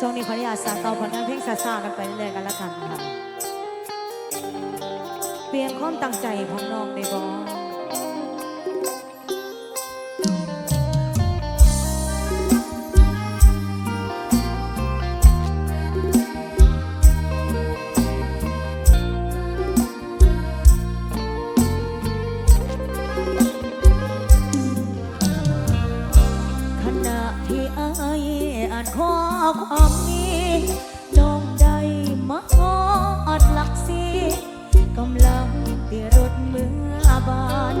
ช่วงนี้ขออนุญาตสานต่อผลงานเพลงซาซากันไปเรื่อยๆกันละกันค่ะ เปลี่ยนความตั้งใจของน้องในบอ ความนี้น้องได้มาฮอดหลักสีกำลังตีรถเมื่อบาน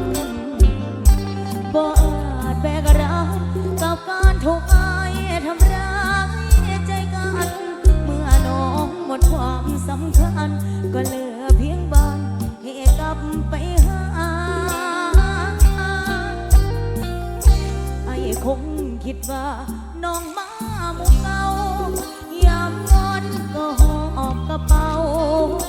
บ่อาจแบกรับ กับการถูกอายทำร้ายใจกัน เมื่อน้องหมดความสำคัญ ก็เหลือเพียงบ้านให้กลับไปหาไอ้คงคิดว่า Oh.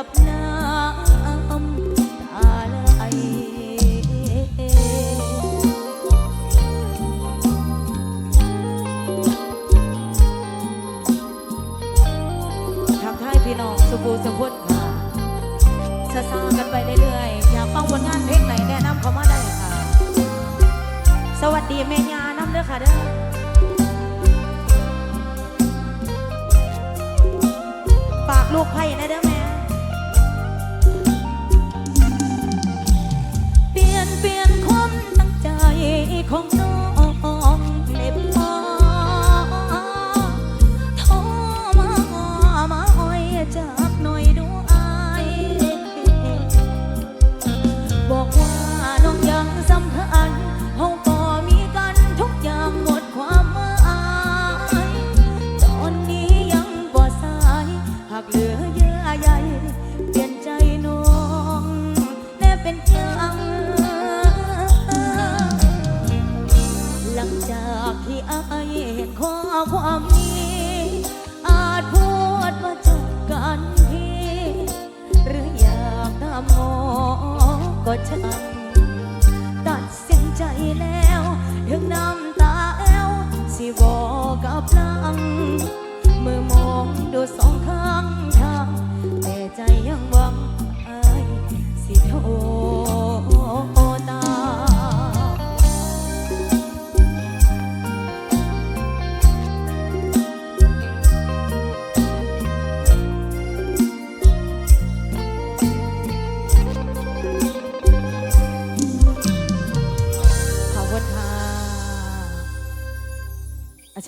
กับน้ำตาไหลทักทายพี่น้องสุภูสุพุทธค่ะซาซากันไปเรื่อยๆ อยากฟังผลงานเพลงไหนแนะนำเขามาได้ค่ะ สวัสดีเมญาน้ำเด้อค่ะเด้อฝากลูกไผ่นะเด้อแม่ ขอ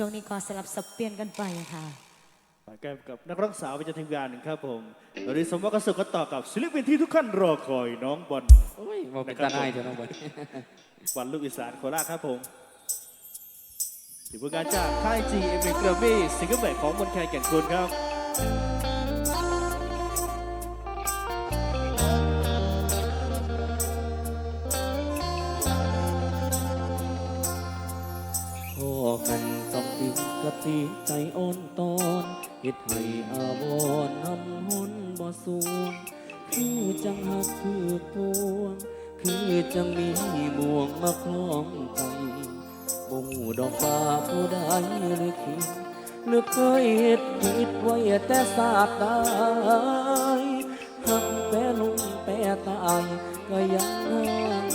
วงนี้ก็สลับสับเปลี่ยนกันไปค่ะฝากแก้มกับนักร้องสาวประจำทีมงานหนึ่งครับผมตอนนี้สมมติก็สุขก็ต่อกับศิลปินที่ทุกท่านรอคอยน้องบอลโอ้ยบอกเป็นตาหนายเถอะน้องบอลบอลลูกอีสานโคราชครับผมอยู่ผลงานจากค่ายจีเอ็มกรามี่ซิงเกิลใหม่ของมนแคนแก่นคุณครับ ใจอ่อนตอนเฮ็ดให้อาวรนำหนบ่สูง คือจังหักคือปวง คือจะมีบ่วงมาคล้องใจบ่หูดอกฟ้าผู้ใดหรือคิดหรือเคยเห็ดผิดไว้แต่ศาสตร์ใดหักแปรลุงแปรตายก็ยังตาหา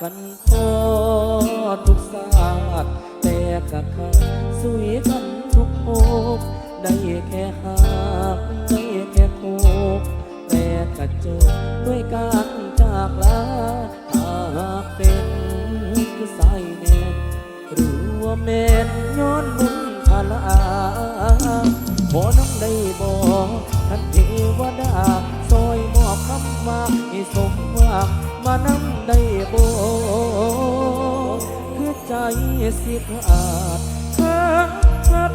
กันพอทุกศาสตร์แต่กะขาสุยกันทุกโอกได้แค่หากได้แค่โคกแต่กระจกด้วยการจากลาถ้าหากเป็นคือสายแน่หรือว่าแม่นย้อนบุญพลาขอน้องได้บอกท่านเทวดาซอยมอบคำว่าให้สมว่ามานั่ง คือใจสิขาดหัก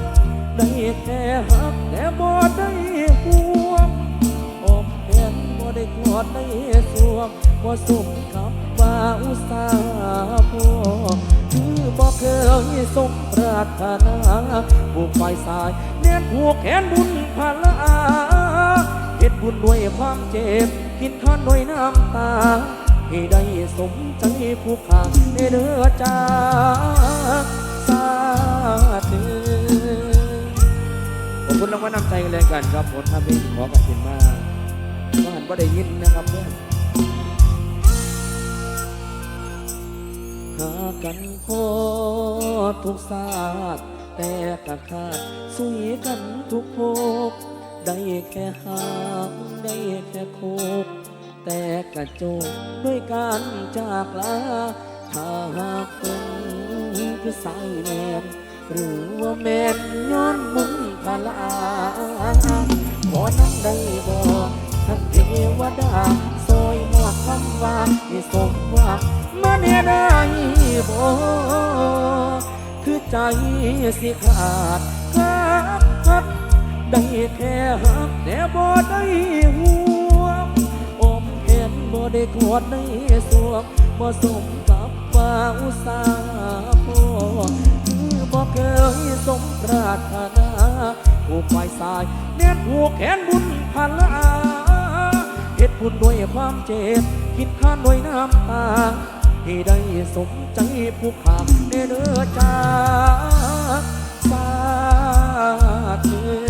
ได้แค่หักแต่บ่ได้ห่วงออมแขนบ่ได้กอดได้สวมบ่สมกับว่าอุตสาห์พอคือบ่เคยสมปรารถนาผูกไฟสายแน่นผูกแขนบุญพลาเฮ็ดบุญด้วยความเจ็บ กินทานด้วยน้ำตา ให้ได้สมใจผู้ขาในเด้อจ้าสาธุขอบคุณรางวัลน้ำใจกันเลยกันครับผลทำเป็นขอขอบคุณมากก็หันว่าได้ยินนะครับเพื่อนหากันพอทุกศาสตร์แต่กะขาดสุยกันทุกโคได้แค่หางได้แค่โคก แต่กระโจกด้วยการจากลาถ้าหากเป็นคือสายแนนหรือว่าแม่นย้อนมุนพลาขอน้องได้บอกท่านเทวดาซอยมอบคำว่าให้สมว่ามาเนได้บอกคือใจสิขาดหักหักได้แค่หักแต่บ่ได้ห่วงอมเห็นบ่ ได้กอดในสวงบ่สมกับว่าอุตสาห์พอคือบ่เคยสมปรารถนาผูกไฟสายแน่นผูกแขนบุญพันลาเฮ็ดบุญด้วยความเจ็บ คิดข้านด้วยน้ำตาให้ได้สมใจผู้ขาเด้อจ้าสาธุ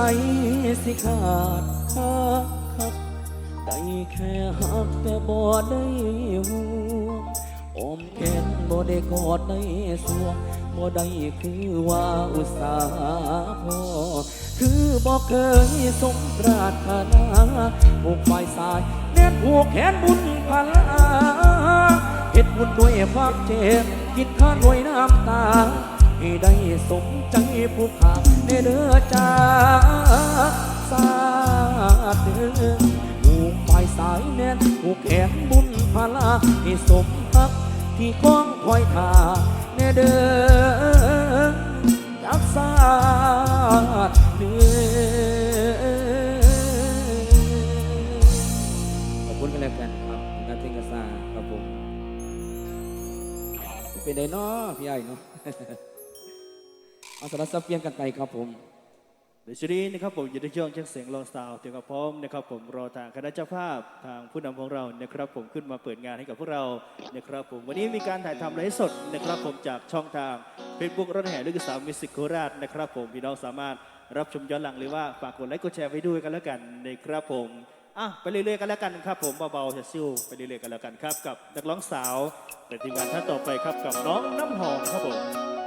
ใจสิขาดคักคักได้แค่หักแต่บ่ได้ห่วงอมแขนบ่ได้กอดได้สวงบ่ได้คือว่าอุตสาหพอคือบ่เคยสมปรารถนาผูกไฟสายแน่นผูกแขนบุญพลาเฮ็ดบุญด้วยความเจ็บกินข้าด้วยน้ำตา ให้ได้สมใจผู้ขาในเด้อจ้าสาธุผูกปลายสายแน่นผูกแขนบุญพลาให้สมพักที่กองคอยทาในเด้อจักสาเด้อขอบคุณกันแล้วกันครับงานเพลงกระซาครับผมเป็นไดเนาะพี่ใหญ่เนาะ เอาสารสับเปลี่ยนกันไปครับผมเดี๋ยช่วงนี้นะครับผมอยู่ในช่วงเช็คเสียงลองซาวเตรียมความพร้อมนะครับผมรอทางคณะเจ้าภาพทางผู้นำของเรานะครับผมขึ้นมาเปิดงานให้กับพวกเรานะครับผมวันนี้มีการถ่ายทำไลฟ์สดนะครับผมจากช่องทาง Facebook รถแห่ลูกสาวมิวสิกโคราชนะครับผมพี่น้องสามารถรับชมย้อนหลังหรือว่าฝากกดไลค์กดแชร์ไว้ด้วยกันแล้วกันนะครับผมอะไปเรื่อยๆกันแล้วกันครับผมเบาๆจะซิ่วไปเรื่อยๆกันแล้วกันครับกับนักร้องสาวในทีมงานท่านต่อไปครับกับน้องน้ำหอมครับผม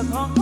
จ้าของ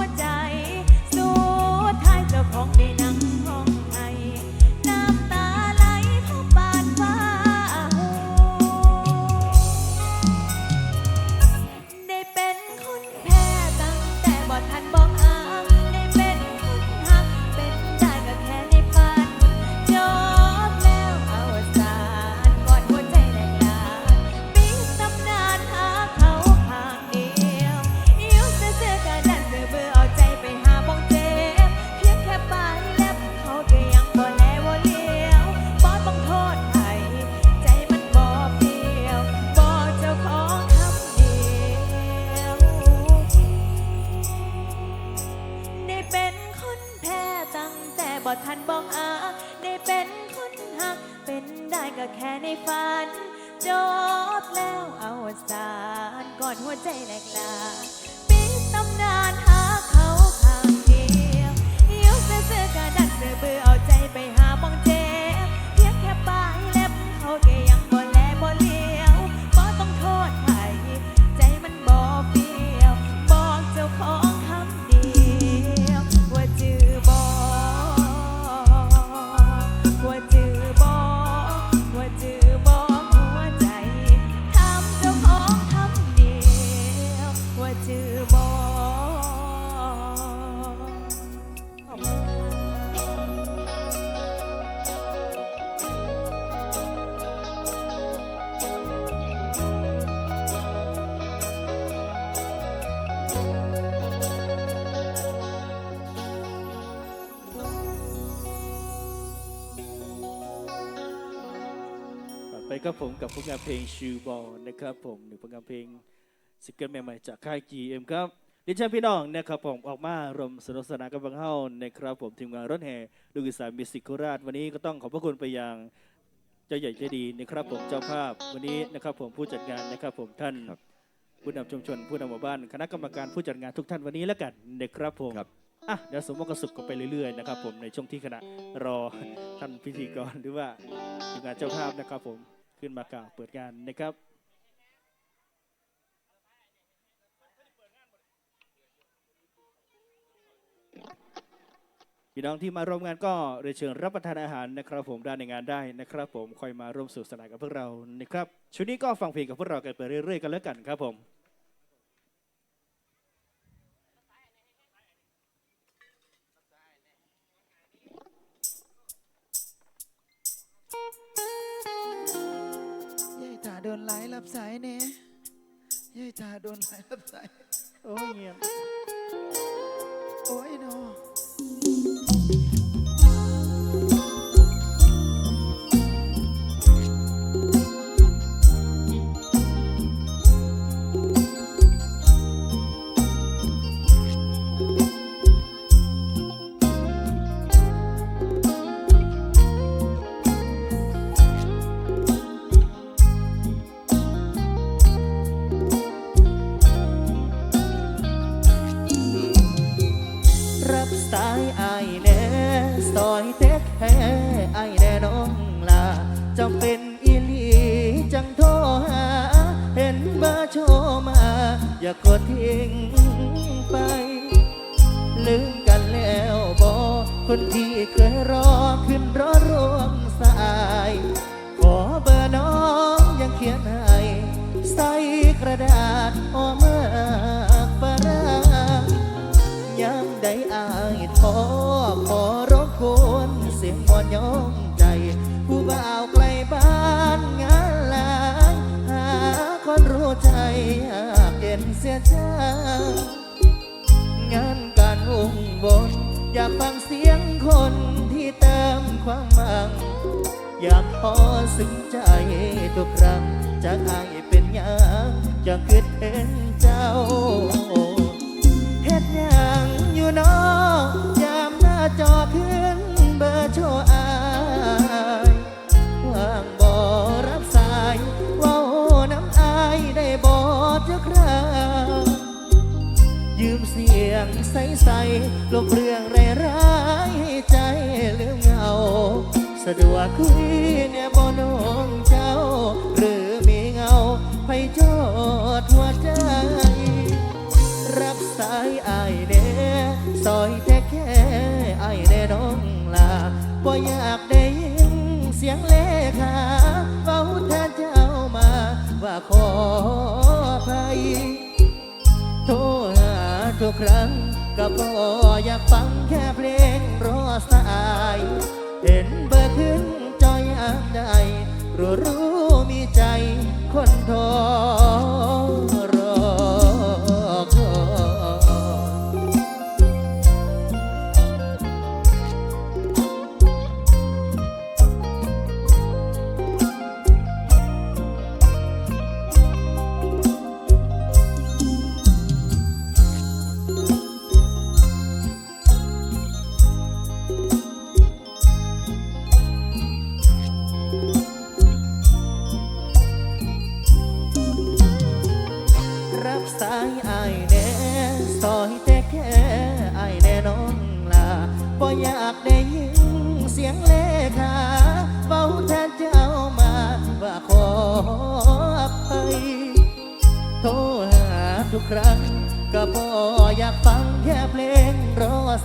ต่อไปก็ผมกับผลงานเพลงชิวบอลนะครับผมหนึ่งผลงานเพลงซิงเกิลใหม่ๆจากค่าย GM ครับดิฉันพี่น้องนะครับผมออกมารวมสนุกสนานกับบังเฮานะครับผมทีมงานรถแห่ลูกอีสานมิวสิกโคราชวันนี้ก็ต้องขอบพระคุณไปยังเจ้าใหญ่ใจดีนะครับผมเจ้าภาพวันนี้นะครับผมผู้จัดงานนะครับผมท่านครับผู้นำชุมชนผู้นำหมู่บ้านคณะกรรมการผู้จัดงานทุกท่านวันนี้แล้วกันนะครับผมครับอะเดี๋ยวสมมติกระสุกกันไปเรื่อยๆนะครับผมในช่วงที่คณะรอท่านพิธีกรหรือว่าทีมงานเจ้าภาพนะครับผม ขึ้นมากล่าวเปิดงานนะครับพี่น้องที่มาร่วมงานก็เรียนเชิญรับประทานอาหารนะครับ ผมด้านในงานได้นะครับ ผมคอยมาร่วมสนุขสนานกับพวกเรานะครับชุดนี้ก็ฟังเพลงกับพวกเรากันไปเรื่อยๆกันแล้วกันครับผม ดนไหลรับสายเนี่ยยายตาโดนไหลรับสาย โอ้ยเงียบ โอ้ยเนาะ ความหวัง อยากพอซึ้งใจทุกครั้งจะอายเป็นหยังจะเกิดเห็นเจ้าเฮ็ดหยังอยู่นอยามหน้าจอขึ้นเบอร์โชว์อายว่างบ่รับสายว้าน้ำอายได้บ่จ้าคราวยืมเสียงใสๆลบเรื่องะดวกคุยเนี่ยบ่น้องเจ้า หรือมีเงาไฟจอดหัวใจ รับสายอายเน่ซอยแท้แค่อายแน่น้องลาบ่อยากได้ยินเสียงเลขาเฝ้าแทนเจ้ามา ว่าขออภัยโทรหาทุกครั้งก็บออยากฟังแค่เพลงรอสายเห็น เบอร์ขึ้นจอยยามใดรู้รู้มีใจคนทอ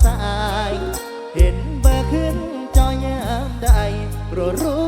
สาย เห็นเบอร์ขึ้นจอยามใดรู้รู้